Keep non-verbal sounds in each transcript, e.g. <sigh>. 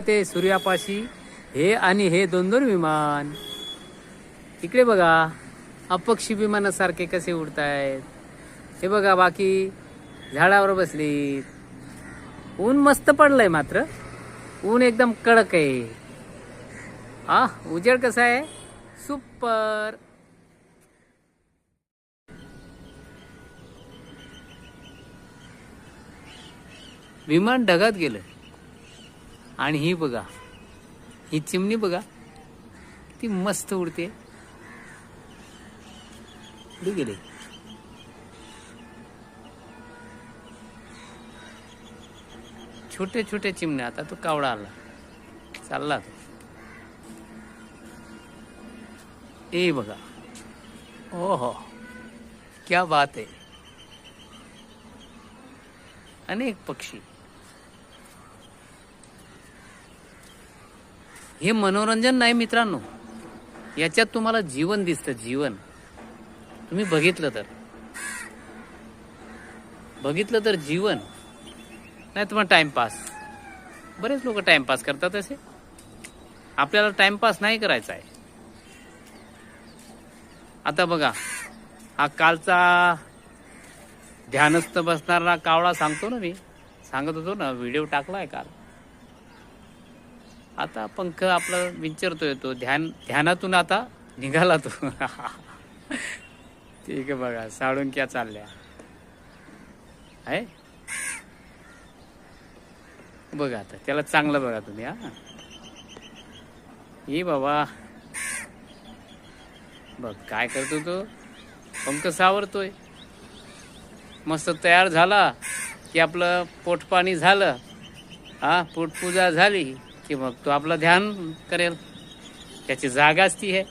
ते सूर्यापाशी हे आणि हे दोन दोन विमान. इकडे बघा अपक्षी विमानासारखे कसे उडतायत. हे बघा बाकी झाडावर बसलीत. ऊन मस्त पडलंय मात्र. ऊन एकदम कडक आहे. हा उजेड कसा आहे? सुपर. विमान ढगात गेलं. आणि ही बघा. ही चिमणी बघा. ती मस्त उडते. कुठे गेली. छोटे छोटे चिमण्या. आता तो कावळा आला. चालला तो. ए बघा. ओहो. क्या बात आहे. अनेक पक्षी. हे मनोरंजन नाही मित्रांनो. याच्यात तुम्हाला जीवन दिसतं जीवन. तुम्ही बघितलं तर. बघितलं तर जीवन. नाही तर मग टाइमपास बरेच लोक टाइमपास करतात असे आपल्याला टाइमपास नाही करायचा आहे. आता बघा हा कालचा ध्यानस्थ बसणारा कावळा सांगतो ना मी. सांगत होतो ना व्हिडिओ टाकलाय काल. आता पंख आपलं विचारतोय तो ध्यान ध्यानातून आता निघाला तो. <laughs> ठीक आहे बघा साडून क्या चालल्या. आहे? बघा आता त्याला चांगलं बघा तुम्ही हा. ये बाबा. बघ काय करतो तो? पंख सावरतोय. मस्त तयार झाला की आपलं पोटपाणी झालं. हा पोटपूजा झाली. की मग तो आपलं ध्यान करेल. त्याची जागाच ती आहे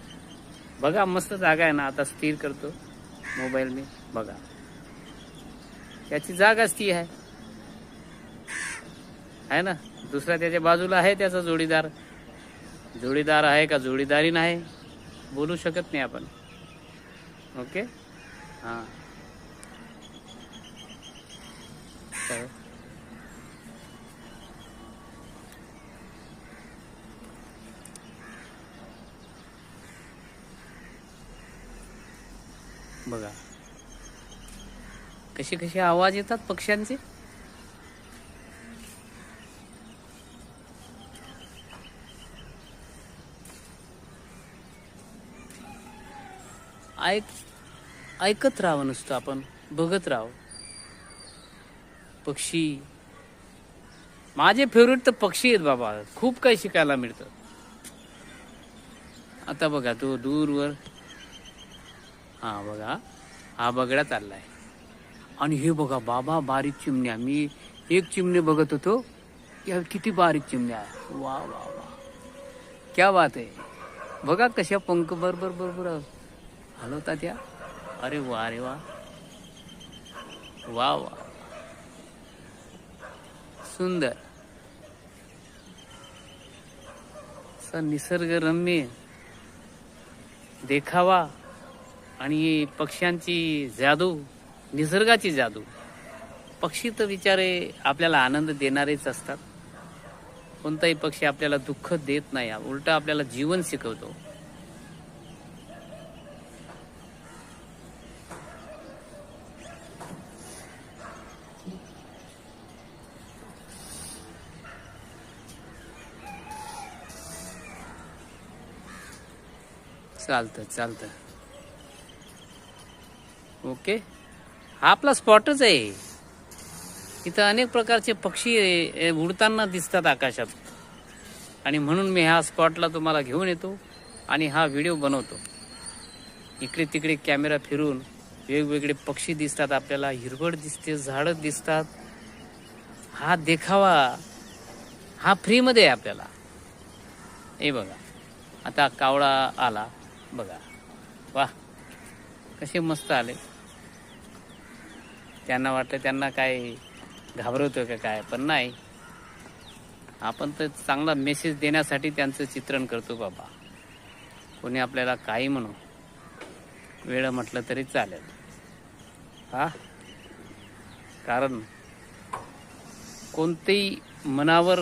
बघा मस्त जागा आहे ना. आता स्थिर करतो मोबाईल मी. बघा. त्याची जागाच ती आहे आहे ना? दुसरा त्याच्या बाजूला आहे त्याचा जोडीदार. जोडीदार आहे का जोडीदारी नाही? बोलू शकत नाही आपण. ओके? हां. बघा. कसे कसे आवाज येतात पक्ष्यांचे? ऐक ऐकत राहावं नुसतं आपण. बघत राहावं. पक्षी. माझे फेवरेट तर पक्षी आहेत बाबा. खूप काही शिकायला मिळतं. आता बघा तो दूरवर हा बघा हा बगडा चाललाय. आणि हे बघा बाबा बारीक चिमण्या. मी एक चिमणी बघत होतो. या किती बारीक चिमण्या आहे वा वा वा. क्या बात आहे. बघा कशा पंख बरोबर बरोबर हलवता त्या अरे वा अरे वा. वा वा. सुंदर. सर निसर्गरम्य. देखावा. आणि पक्ष्यांची जादू निसर्गाची जादू. पक्षी तर विचारे आपल्याला आनंद देणारेच असतात. कोणताही पक्षी आपल्याला दुःख देत नाही उलट आपल्याला जीवन शिकवतो. चालतं चालतं. ओके. हा आपला स्पॉटच आहे. इथं अनेक प्रकारचे पक्षी उडताना दिसतात आकाशात. आणि म्हणून मी ह्या स्पॉटला तुम्हाला घेऊन येतो आणि हा व्हिडिओ बनवतो. इकडे तिकडे कॅमेरा फिरून वेगवेगळे पक्षी दिसतात आपल्याला हिरवळ दिसते झाडं दिसतात. हा देखावा हा फ्रीमध्ये आहे आपल्याला. हे बघा. आता कावळा आला. बघा. वा कसे मस्त आले. त्यांना वाटतं त्यांना काय घाबरवतो का काय पण नाही. आपण तर चांगला मेसेज देण्यासाठी त्यांचं चित्रण करतो बाबा. कोणी आपल्याला काही म्हणू वेळ म्हटलं तरी चालेल. हा? कारण कोणतेही मनावर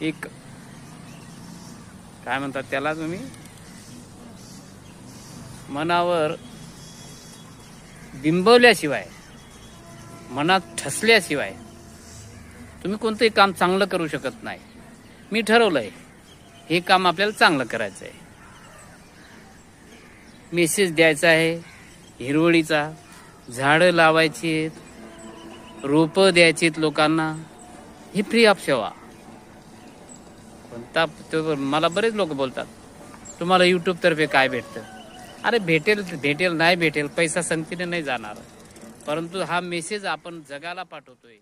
एक काय म्हणतात त्याला तुम्ही? मनावर बिंबवल्याशिवाय मनात ठसल्याशिवाय तुम्ही कोणतंही काम चांगलं करू शकत नाही. मी ठरवलंय हे काम आपल्याला चांगलं करायचं आहे. मेसेज द्यायचा आहे हिरवळीचा झाडं लावायची आहेत रोपं द्यायची आहेत लोकांना ही फ्री ऑफ सेवा. कोणता तो मला बरेच लोक बोलतात तुम्हाला यूट्यूबतर्फे काय भेटतं? अरे भेटेल भेटेल नाही भेटेल पैसा संगतीने नाही जाणार. परंतु हा मेसेज आपण जगाला पाठवतोय.